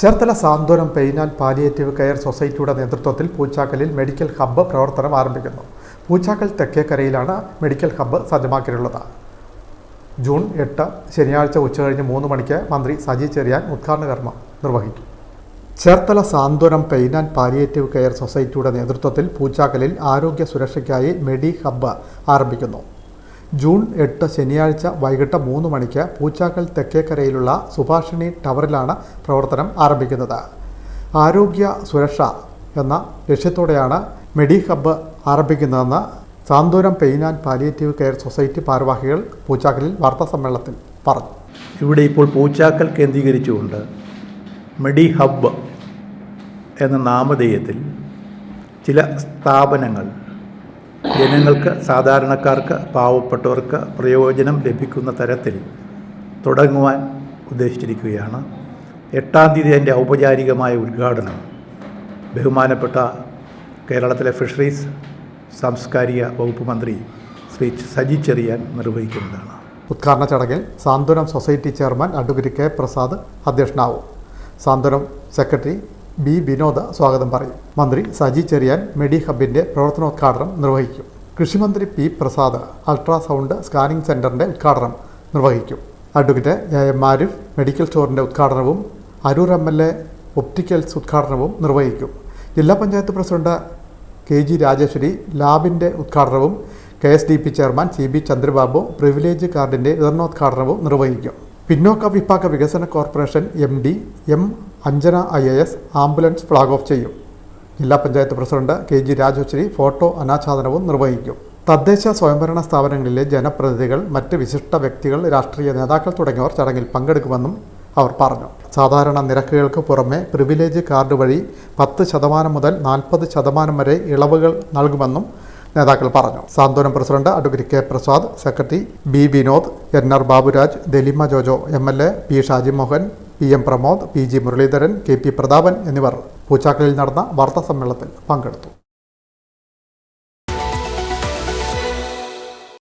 Cherthala Santhwanam pain and palliative care സൊസൈറ്റിയുടെ നേതൃത്വത്തിൽ പൂച്ചാക്കലിൽ മെഡിക്കൽ ഹബ്ബ് പ്രവർത്തനം ആരംഭിക്കുന്നു. പൂച്ചാക്കൽ തെക്കേക്കരയിലാണ് മെഡിക്കൽ ഹബ്ബ് സജ്ജമാക്കിയിട്ടുള്ളത് ജൂൺ എട്ട് ശനിയാഴ്ച ഉച്ചകഴിഞ്ഞ് മൂന്ന് മണിക്ക് മന്ത്രി സജി ചെറിയാൻ ഉദ്ഘാടന കർമ്മം നിർവഹിക്കും. Cherthala Santhwanam pain and palliative care സൊസൈറ്റിയുടെ നേതൃത്വത്തിൽ പൂച്ചാക്കലിൽ ആരോഗ്യ സുരക്ഷയ്ക്കായി മെഡി ഹബ്ബ് ആരംഭിക്കുന്നു. ജൂൺ എട്ട് ശനിയാഴ്ച വൈകിട്ട് മൂന്ന് മണിക്ക് പൂച്ചാക്കൽ തെക്കേക്കരയിലുള്ള സുഭാഷിണി ടവറിലാണ് പ്രവർത്തനം ആരംഭിക്കുന്നത്. ആരോഗ്യ സുരക്ഷ എന്ന ലക്ഷ്യത്തോടെയാണ് medi hub ആരംഭിക്കുന്നതെന്ന് Santhwanam pain and palliative care society ഭാരവാഹികൾ പൂച്ചാക്കലിൽ വാർത്താസമ്മേളനത്തിൽ പറഞ്ഞു. ഇവിടെ ഇപ്പോൾ പൂച്ചാക്കൽ കേന്ദ്രീകരിച്ചുകൊണ്ട് മെഡി ഹബ്ബ് എന്ന നാമധേയത്തിൽ ചില സ്ഥാപനങ്ങൾ ജനങ്ങൾക്ക് സാധാരണക്കാർക്ക് പാവപ്പെട്ടവർക്ക് പ്രയോജനം ലഭിക്കുന്ന തരത്തിൽ തുടങ്ങുവാൻ ഉദ്ദേശിച്ചിരിക്കുകയാണ്. എട്ടാം തീയതി അതിന്റെ ഔപചാരികമായ ഉദ്ഘാടനം ബഹുമാനപ്പെട്ട കേരളത്തിലെ ഫിഷറീസ് സാംസ്കാരിക വകുപ്പ് മന്ത്രി ശ്രീ സജി ചെറിയാൻ നിർവഹിക്കുന്നതാണ്. ഉദ്ഘാടന ചടങ്ങിൽ Santhwanam society chairman advocate K Prasad അധ്യക്ഷനാവും. Santhwanam secretary B Vinod സ്വാഗതം പറയും. മന്ത്രി സജി ചെറിയാൻ മെഡി ഹബിന്റെ പ്രവർത്തനോദ്ഘാടനം നിർവഹിക്കും. കൃഷിമന്ത്രി പി പ്രസാദ് അൾട്രാസൗണ്ട് സ്കാനിംഗ് സെന്ററിന്റെ ഉദ്ഘാടനം നിർവഹിക്കും. Advocate A M Arif medical സ്റ്റോറിന്റെ ഉദ്ഘാടനവും Aroor M L A opticals ഉദ്ഘാടനവും നിർവഹിക്കും. ജില്ലാ panchayat president K G Rajeshwari ലാബിന്റെ ഉദ്ഘാടനവും K S D P chairman C B Chandrababu privilege കാർഡിന്റെ വിതരണോദ്ഘാടനവും നിർവഹിക്കും. പിന്നോക്ക വിഭാഗ വികസന corporation M D M Anjana I A S ambulance flag off ചെയ്യും. ജില്ലാ panchayat president K G Rajashree photo അനാച്ഛാദനവും നിർവഹിക്കും. തദ്ദേശ സ്വയംഭരണ സ്ഥാപനങ്ങളിലെ ജനപ്രതിനിധികൾ മറ്റ് വിശിഷ്ട വ്യക്തികൾ രാഷ്ട്രീയ നേതാക്കൾ തുടങ്ങിയവർ ചടങ്ങിൽ പങ്കെടുക്കുമെന്നും അവർ പറഞ്ഞു. സാധാരണ നിരക്കുകൾക്ക് പുറമെ പ്രിവിലേജ് കാർഡ് വഴി പത്ത് ശതമാനം മുതൽ നാൽപ്പത് ശതമാനം വരെ ഇളവുകൾ നൽകുമെന്നും നേതാക്കൾ പറഞ്ഞു. Santhwanam president advocate K Prasad secretary B Vinod N R Baburaj Dalima Jojo M L A P Shajimohan P M Pramod P G Muraleedharan K P Prathapan എന്നിവർ പൂച്ചാക്കലിൽ നടന്ന വാർത്താ സമ്മേളനത്തിൽ പങ്കെടുത്തു.